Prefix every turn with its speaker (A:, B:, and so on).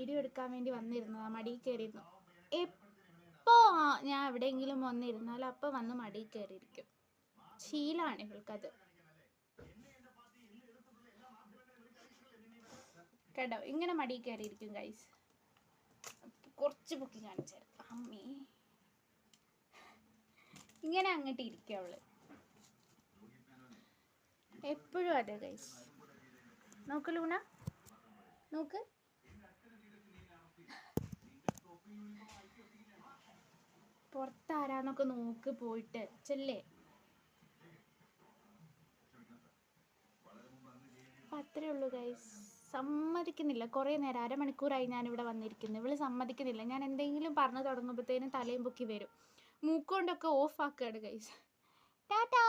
A: Video എടുക്കാൻ വേണ്ടി വന്നിരുന്നതാണ് മടിയിൽ കയറിയിരുന്നു. എപ്പോ ഞാൻ എവിടെയെങ്കിലും വന്നിരുന്നാൽ അപ്പൊ വന്ന് മടിയിൽ കയറിയിരിക്കും. ശീലമാണ് ഇവൾക്കത്. കേട്ടോ ഇങ്ങനെ മടി കയറിയിരിക്കും ഗൈസ് കുറച്ച് പൊക്കി കാണിച്ചു അമ്മേ. ഇങ്ങനെ അങ്ങോട്ട് ഇരിക്കും അവൾ. എപ്പോഴും അതെ ഗൈസ് നോക്ക് ലൂണ. നോക്ക്. പുറത്താരാന്നൊക്കെ നോക്ക് പോയിട്ട്. ചെല്ലേ? അപ്പൊ അത്രേ ഗൈസ് സമ്മതിക്കുന്നില്ല. കുറേ നേരം അരമണിക്കൂറായി ഇവിടെ വന്നിരിക്കുന്നു. ഇവൾ സമ്മതിക്കുന്നില്ല. ഞാൻ എന്തെങ്കിലും പറഞ്ഞു തുടങ്ങുമ്പോഴത്തേനും തലയും പൊക്കി വരും. മൂക്കൊണ്ടൊക്കെ ഓഫ് ആക്കുകയാണ് ഗൈസ് ടാറ്റാ!